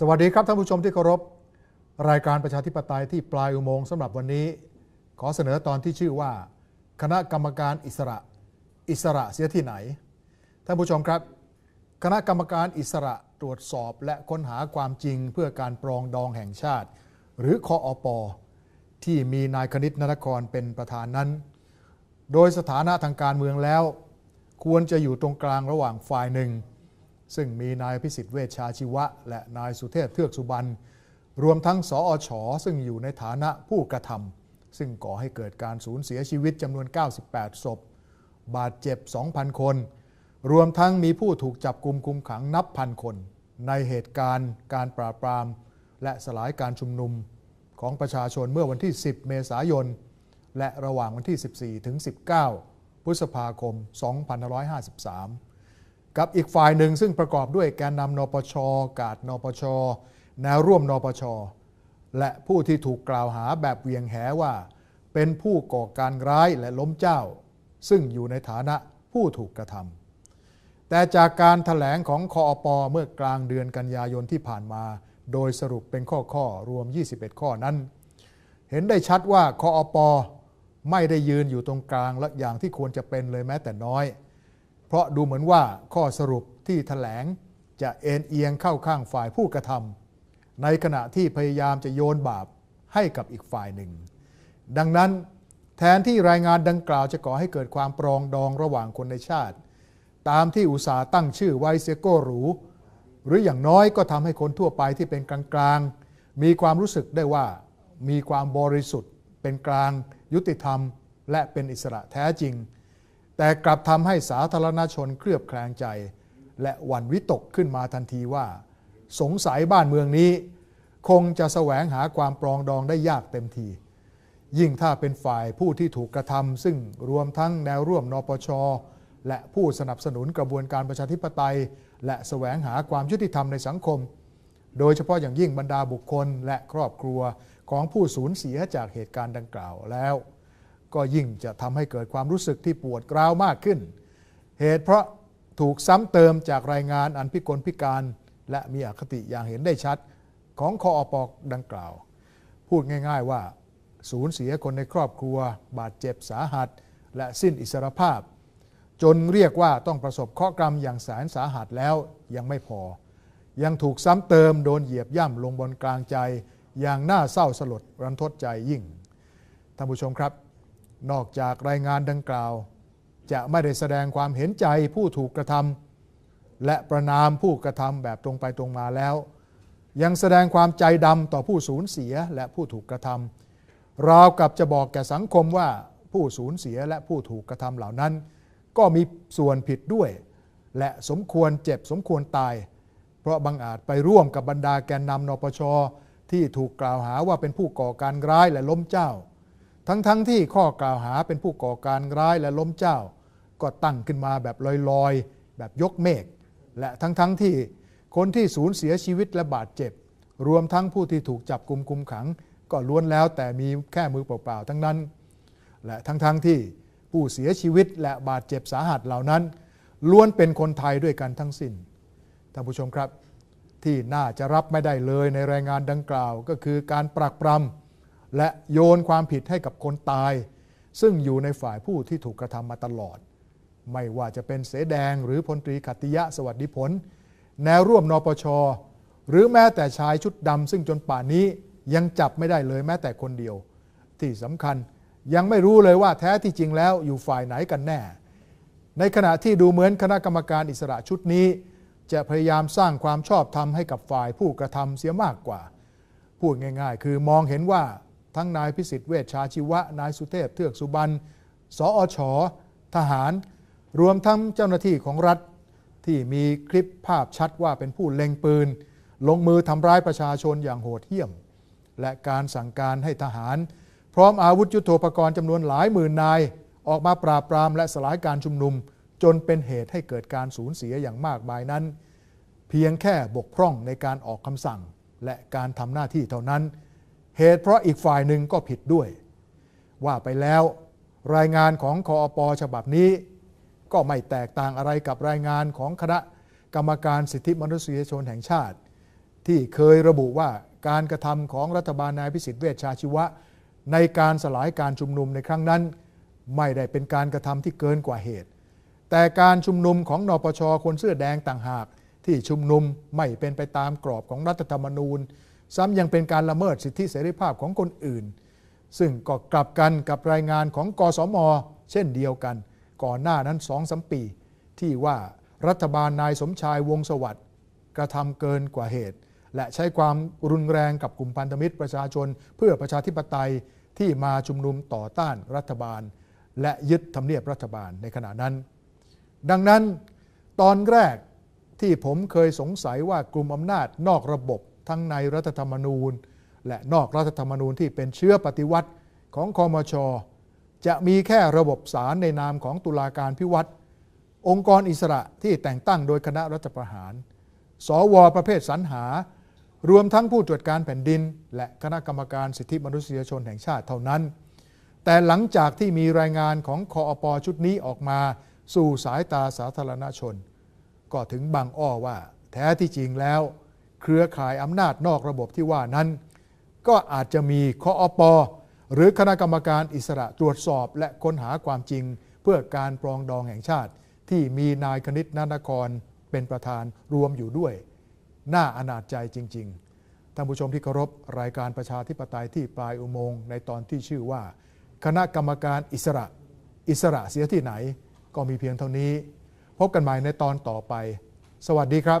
สวัสดีครับท่านผู้ชมที่เคารพ รายการประชาธิปไตยที่ปลายอุโมงค์สำหรับวันนี้ ขอเสนอตอนที่ชื่อว่า คณะกรรมการอิสระ อิสระเสียที่ไหน ท่านผู้ชมครับ คณะกรรมการอิสระตรวจสอบและค้นหาความจริงเพื่อการปรองดองแห่งชาติ หรือคออปอที่มีนายคณิตนรครเป็นประธานนั้น โดยสถานะทางการเมืองแล้ว ควรจะอยู่ตรงกลางระหว่างฝ่ายหนึ่ง ซึ่งมีนายพิสิทธิ์เวชชาชีวะ และนายสุเทพเทือกสุบรรณรวมทั้งสอชซึ่งอยู่ในฐานะผู้กระทำซึ่งก่อให้เกิดการสูญเสียชีวิตจำนวน 98 ศพ บาดเจ็บ 2,000 คน รวมทั้งมีผู้ถูกจับกลุมคุมขังนับพันคน ในเหตุการณ์การปราบปราม และสลายการชุมนุมของประชาชนเมื่อวันที่ 10 เมษายน และระหว่างวันที่ 14 ถึง 19 พฤษภาคม 2553 กับอีกฝ่ายหนึ่งซึ่งประกอบด้วยแกนนำนปช กาดนปช แนวร่วมนปช และผู้ที่ถูกกล่าวหาแบบเวียงแหว่า เป็นผู้ก่อการร้ายและล้มเจ้า ซึ่งอยู่ในฐานะผู้ถูกกระทำแต่จากการถแถลงของคออปอเมื่อกลางเดือนกันยายนที่ผ่านมา โดยสรุปเป็นข้อข้อรวม 21 ข้อนั้น เห็นได้ชัดว่าคออปอไม่ได้ยืนอยู่ตรงกลางและอย่างที่ควรจะเป็นเลยแม้แต่น้อย ราะดูเหมือนว่าข้อสรุปที่ถแถลงจะเอ็นเอียงเข้าข้างฝ่ายผู้กระทำในขณะที่พยายามจะโยนบาปให้กับอีกฝ่ายหนึ่ง ดังนั้นแทนที่รายงานดังกล่าวจะก่อให้เกิดความปรองดองระหว่างคนในชาติ ตามที่อุตสาห์ตั้งชื่อไว้เสียก็หรู หรืออย่างน้อยก็ทำให้คนทั่วไปที่เป็นกลางๆ มีความรู้สึกได้ว่ามีความบริสุทธิ์ เป็นกลาง ยุติธรรม และเป็นอิสระแท้จริง แต่กลับทำให้สาธารณชนเคลือบแคลงใจ และหวั่นวิตกขึ้นมาทันทีว่า สงสัยบ้านเมืองนี้ คงจะแสวงหาความปรองดองได้ยากเต็มที ยิ่งถ้าเป็นฝ่ายผู้ที่ถูกกระทำซึ่งรวมทั้งแนวร่วมนปช และผู้สนับสนุนกระบวนการประชาธิปไตย และแสวงหาความยุติธรรมในสังคม โดยเฉพาะอย่างยิ่งบรรดาบุคคลและครอบครัวของผู้สูญเสียจากเหตุการณ์ดังกล่าวแล้ว ก็ยิ่งจะทำให้เกิดความรู้สึกที่ปวดกร้าวมากขึ้น เหตุเพราะถูกซ้ำเติมจากรายงานอันพิกลพิการ และมีอคติอย่างเห็นได้ชัดของคออปอดังกล่าว พูดง่าย ๆว่า สูญเสียคนในครอบครัว บาดเจ็บสาหัส และสิ้นอิสรภาพ จนเรียกว่าต้องประสบข้อกรรมอย่างแสนสาหัสแล้วยังไม่พอ ยังถูกซ้ำเติมโดนเหยียบย่ำลงบนกลางใจ อย่างน่าเศร้าสลดรันทดใจยิ่งท่านผู้ชมครับ นอกจากรายงานดังกล่าว จะไม่ได้แสดงความเห็นใจผู้ถูกกระทำและประนามผู้กระทำแบบตรงไปตรงมาแล้ว ยังแสดงความใจดำต่อผู้สูญเสียและผู้ถูกกระทำราวกับจะบอกแก่สังคมว่าผู้สูญเสียและผู้ถูกกระทำเหล่านั้น ก็มีส่วนผิดด้วย และสมควรเจ็บสมควรตาย เพราะบางอาจไปร่วมกับบรรดาแกนนำนปชที่ถูกกล่าวหาว่าเป็นผู้ก่อการร้ายและล้มเจ้า ทั้งๆทที่ข้อกล่าวหาเป็นผู้ก่อการร้ายและล้มเจ้า ก็ตั้งขึ้นมาแบบลอยๆ แบบยกเมฆและทั้งๆทที่คนที่สูญเสียชีวิตและบาดเจ็บ รวมทั้งผู้ที่ถูกจับกลุมคุมขัง ก็ล้วนแล้วแต่มีแค่มือเปล่าๆทั้งนั้น และทั้งๆทที่ผู้เสียชีวิตและบาดเจ็บสาหัสเหล่านั้น ล้วนเป็นคนไทยด้วยกันทั้งสิ้นท่านผู้ชมครับ ที่น่าจะรับไม่ได้เลยในรายงานดังกล่าวก็คือการปรักปรำ และโยนความผิดให้กับคนตาย ซึ่งอยู่ในฝ่ายผู้ที่ถูกกระทำมาตลอด ไม่ว่าจะเป็นเสแดงหรือพลตรีขัติยะสวัสดิผล แนวร่วมนปช หรือแม้แต่ชายชุดดำซึ่งจนป่านนี้ยังจับไม่ได้เลยแม้แต่คนเดียว ที่สำคัญยังไม่รู้เลยว่าแท้ที่จริงแล้วอยู่ฝ่ายไหนกันแน่ ในขณะที่ดูเหมือนคณะกรรมการอิสระชุดนี้ จะพยายามสร้างความชอบธรรมให้กับฝ่ายผู้กระทำเสียมากกว่า พูดง่าย ๆ คือมองเห็นว่า ทั้งนายพิสิทธิ์เวชชาชีวะ นายสุเทพเทือกสุบรรณสอชทหาร รวมทั้งเจ้าหน้าที่ของรัฐที่มีคลิปภาพชัดว่าเป็นผู้เล็งปืน ลงมือทำร้ายประชาชนอย่างโหดเหี้ยม และการสั่งการให้ทหาร พร้อมอาวุธยุโทโธปกรณ์จำนวนหลายหมื่นนาย ออกมาปราบปรามและสลายการชุมนุม จนเป็นเหตุให้เกิดการสูญเสียอย่างมากมายนั้น เพียงแค่บกพร่องในการออกคำสั่งและการทำหน้าที่เท่านั้น เหตุเพราะอีกฝ่ายหนึ่งก็ผิดด้วย ว่าไปแล้ว รายงานของคออปฉบับนี้ ก็ไม่แตกต่างอะไรกับรายงานของคณะกรรมการสิทธิมนุษยชนแห่งชาติ ที่เคยระบุว่าการกระทำของรัฐบาลนายพิสิทธิ์เวชชาชีวะ ในการสลายการชุมนุมในครั้งนั้น ไม่ได้เป็นการกระทำที่เกินกว่าเหตุ แต่การชุมนุมของนปชคนเสื้อแดงต่างหาก ที่ชุมนุมไม่เป็นไปตามกรอบของรัฐธรรมนูญ ซ้ำยังเป็นการละเมิดสิทธิเสรีภาพของคนอื่น ซึ่งก็กลับกันกับรายงานของกสม เช่นเดียวกัน ก่อนหน้านั้นสองสมปี ที่ว่ารัฐบาลนายสมชายวงสวัสดิ์กระทำเกินกว่าเหตุ และใช้ความรุนแรงกับกลุ่มพันธมิตรประชาชน เพื่อประชาธิปไตยที่มาชุมนุมต่อต้านรัฐบาล และยึดทำเนียบรัฐบาลในขณะนั้น ดังนั้นตอนแรกที่ผมเคยสงสัยว่ากลุ่มอำนาจนอกระบบ ทั้งในรัฐธรรมนูญ และนอกรัฐธรรมนูญที่เป็นเชื้อปฏิวัติของคอมช จะมีแค่ระบบศาลในนามของตุลาการพิวัตรองค์กรอิสระที่แต่งตั้งโดยคณะรัฐประหาร สวประเภทสรรหา รวมทั้งผู้ตรวจการแผ่นดิน และคณะกรรมการสิทธิมนุษยชนแห่งชาติเท่านั้น แต่หลังจากที่มีรายงานของคออปชุดนี้ออกมาสู่สายตาสาธารณชน ก็ถึงบางอ้อว่าแท้ที่จริงแล้ว เครือข่ายอำนาจนอกระบบที่ว่านั้น ก็อาจจะมีคออปหรือคณะกรรมการอิสระตรวจสอบและค้นหาความจริง เพื่อการปรองดองแห่งชาติ ที่มีนายคณิตนานครเป็นประธานรวมอยู่ด้วย น่าอนาจใจจริง ๆ ท่านผู้ชมที่เคารพรายการประชาธิปไตยที่ปลายอุโมงค์ในตอนที่ชื่อว่า คณะกรรมการอิสระ อิสระเสียที่ไหน ก็มีเพียงเท่านี้ พบกันใหม่ในตอนต่อไป สวัสดีครับ